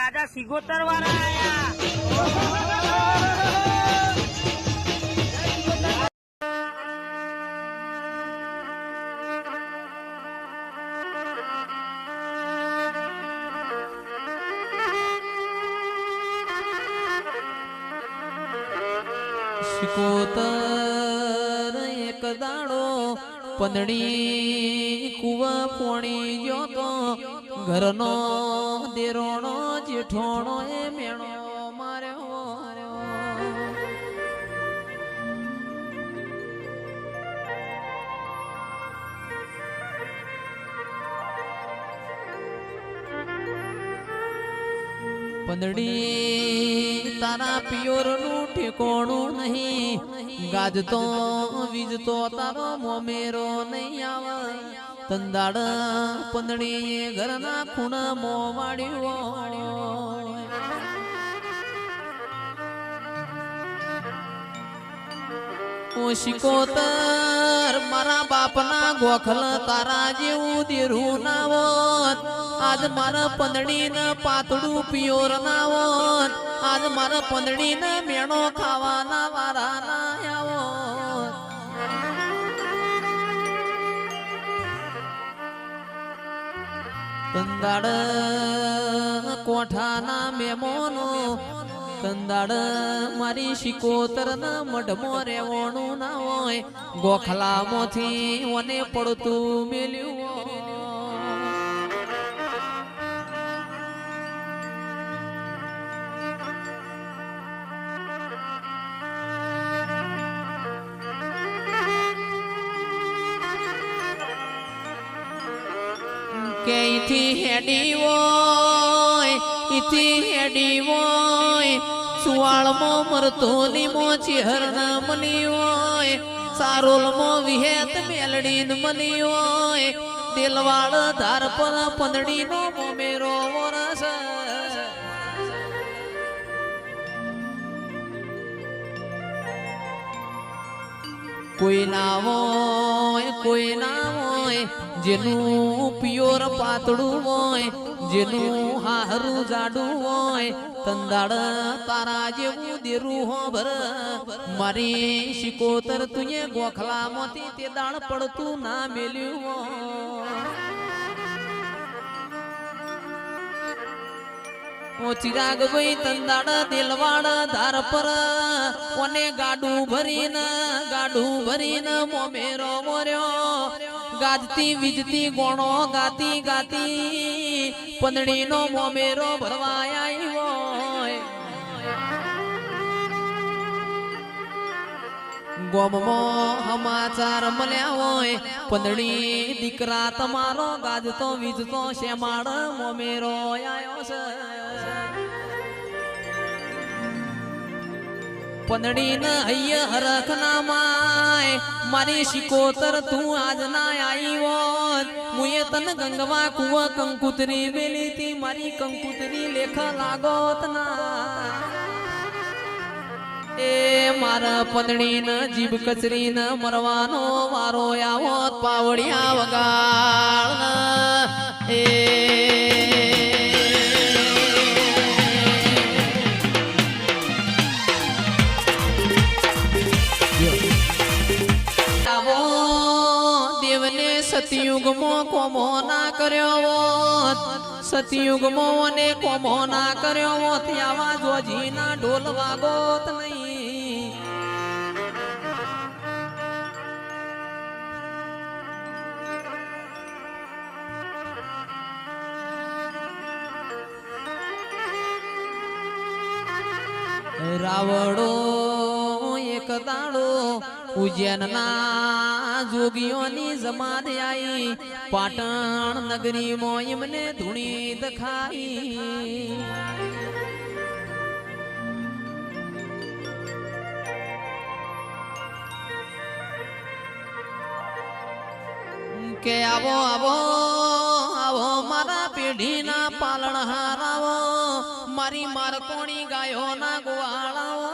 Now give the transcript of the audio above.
રાજા સિગોતર વાળા આયા. શિકોતર એક દાડો પંદડી કુવા પોણી ગયો તો ઘરનો દેરોણો જેઠોણો એ મેણો માર્યો પંદડી તારા પિયોરનું ઠેકોણું નહીં. ગાજતો, વીજતો તારો મોમેરો નહીં આવે. તંદાડ પંદડી ઘરના ખૂણા મો વાળ્યો. શિકોતર મારા બાપના ગોખલ તારા જેવું દેરું નાવત આજ મારા પંદડી ને પાતળું પિયોર નાવત આજ મારા પંદડી ને મેણો ખાવાના વારા નાયાવો આવોત કોઠાના મેમોનો તંદાડ મારી શિકોતર ના મઢમો રેવાનું ના હોય ગોખલામાંથી મને પડતું મેલ્યું. કે ઈથી હેડી હોય ઇથી હેડી હોય સુવાળમાં મરતો લીમો ચેહર ના હોય, સારોલમાં વિહેત મેલડી ન હોય, દિલવાળ ધાર પર પંદડી નો મોમેરો વરસ. કોઈ ના હોય, કોઈ ના હોય, જેનું પિયોર પાતળું હોય, જેનું હારું જાડું હોય તંદાડ તારા જેવું દેરું હો ભર. મારી શિકોતર તુએ ગોખલામાંથી તે દાળ પડતું ના મેલ્યું હોય. ઓ ચિરાગ ભાઈ તંદાડ દિલવાડ ધાર પર. ઓને ગાડું ભરીને ગાડું ભરીને મોમેરો મોર્યો. ગાજતી, વીજતી, ગોણો ગાતી ગાતી. પંદડીનો મોમેરો ભરવાય. ગોમમાં સમાચાર મળ્યા હોય. પંદડી દીકરા તમારો ગાજતો, વીજતો શેમાડ મોમેરો આયો છે. પંદડી ન હૈય હરખ ના માય, મારી શિકોતર તું આજ ના આઈ હોત. મુએ તન ગંગવા કુવા કંકુતરી મેલી તી મારી કંકુતરી લેખ લાગોત ના. એ મારા પંદડી ન જીભ કચરી ન મરવાનો વારો આવો પાવડિયા વગાડ સતયુગમાં કોમો ના કર્યો સતયુગમાં અને કોમો ના કર્યો આવા જોજીના ઢોલ વાગોત નહીં. રાવડો એક દાડો ઉજ્જૈનના જોગીઓની જમાત આઈ. પાટણ નગરીમાં એમને ધૂણી દખાઈ. કે આવો આવો આવો મારા પેઢીના પાલણ હારાવો મારી મારકોણી ગાયો ના ગોવાળાઓ